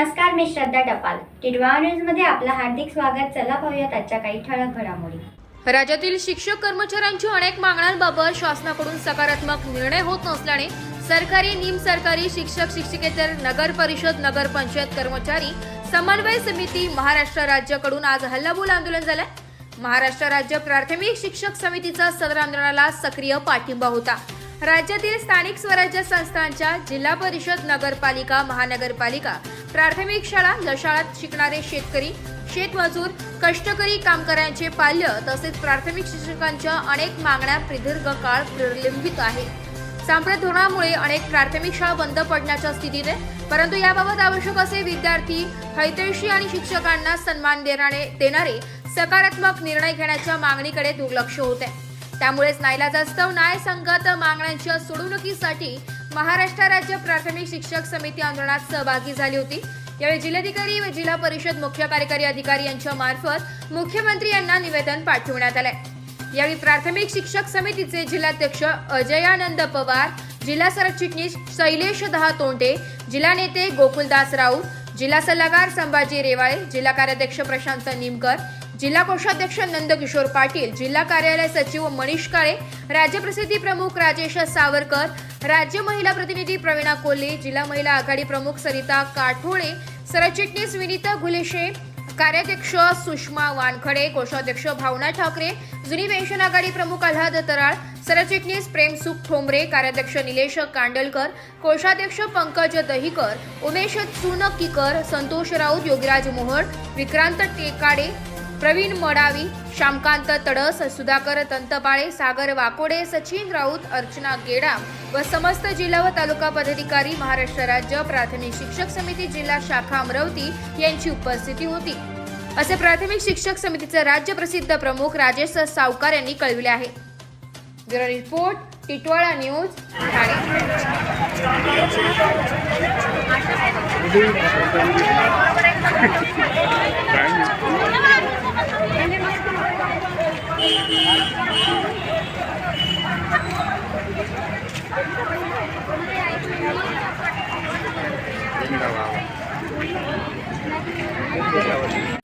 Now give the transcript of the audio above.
मी श्रद्धा टपाल. टिडवा न्यूजमध्ये आपलं हार्दिक स्वागत. चला पाहूयात आजच्या काही ठळक घडामोडी. राज्यातील शिक्षक कर्मचाऱ्यांच्या अनेक मागण्यांबाबत शासनाकडून सकारात्मक निर्णय होत नसल्याने सरकारी निमसरकारी शिक्षक शिक्षकेतर नगर परिषद नगर पंचायत कर्मचारी समन्वय समिती महाराष्ट्र राज्याकडून आज हल्लाबोल आंदोलन झालंय. महाराष्ट्र राज्य प्राथमिक शिक्षक समितीचा सदर आंदोलनाला सक्रिय पाठिंबा होता. राज्यातील स्थानिक स्वराज्य संस्थांच्या जिल्हा परिषद नगरपालिका महानगरपालिका प्राथमिक शाळा लशाळात शिकणारे शेतकरी शेतमजूर कष्टकरी कामगारांचे पाल्य तसेच प्राथमिक शिक्षकांच्या अनेक मागण्या प्रदीर्घ काळ प्रलंबित आहेत सांप्रत धोरणामुळे अनेक प्राथमिक शाळा बंद पडण्याच्या स्थितीत आहे परंतु याबाबत आवश्यक असे विद्यार्थी हैतैषी आणि शिक्षकांना सन्मान देणारे देणारे सकारात्मक निर्णय घेण्याच्या मागणीकडे दुर्लक्ष होत आहे. त्यामुळेच नाईलाजास्तव न्यायसंगत मागण्यांच्या सोडवणुकीसाठी महाराष्ट्र राज्य प्राथमिक शिक्षक समिती आंदोलनात सहभागी झाली होती. यावेळी जिल्हाधिकारी व जिल्हा परिषद मुख्य कार्यकारी अधिकारी यांच्या मार्फत मुख्यमंत्री यांना निवेदन पाठवण्यात आलंय. यावेळी प्राथमिक शिक्षक समितीचे जिल्हाध्यक्ष अजयानंद पवार जिल्हा सरचिटणीस शैलेश दहा तोंडे जिल्हा नेते गोकुलदास राऊत जिल्हा सल्लागार संभाजी रेवाळे जिल्हा कार्याध्यक्ष प्रशांत निमकर जिल्हा कोषाध्यक्ष नंदकिशोर पाटील जिल्हा कार्यालय सचिव मनीष काळे राज्य प्रसिद्धी प्रमुख राजेश सावरकर राज्य महिला प्रतिनिधी प्रवीणा कोल्हे जिल्हा महिला आघाडी प्रमुख सरिता काठोळे सरचिटणीस विनीता घुलेशे कार्याध्यक्ष सुषमा वानखडे कोषाध्यक्ष भावना ठाकरे जुनी पेन्शन आघाडी प्रमुख आल्हाद तराळ सरचिटणीस प्रेमसुख ठोंबरे कार्याध्यक्ष निलेश कांडलकर कोषाध्यक्ष पंकज दहीकर उमेश चुनकीकर संतोष राऊत योगराज मोहळ विक्रांत टेकाडे प्रवीण मडावी श्यामकांत तडस सुधाकर तंतपाळे सागर वाकोडे सचिन राऊत अर्चना गेडाम व समस्त जिल्हा व तालुका पदाधिकारी महाराष्ट्र राज्य प्राथमिक शिक्षक समिती जिल्हा शाखा अमरावती यांची उपस्थिती होती. असे प्राथमिक शिक्षक समितीचे राज्य प्रसिद्ध प्रमुख राजेश सावकार यांनी कळविले आहे. Bureau report Titwala news Thane.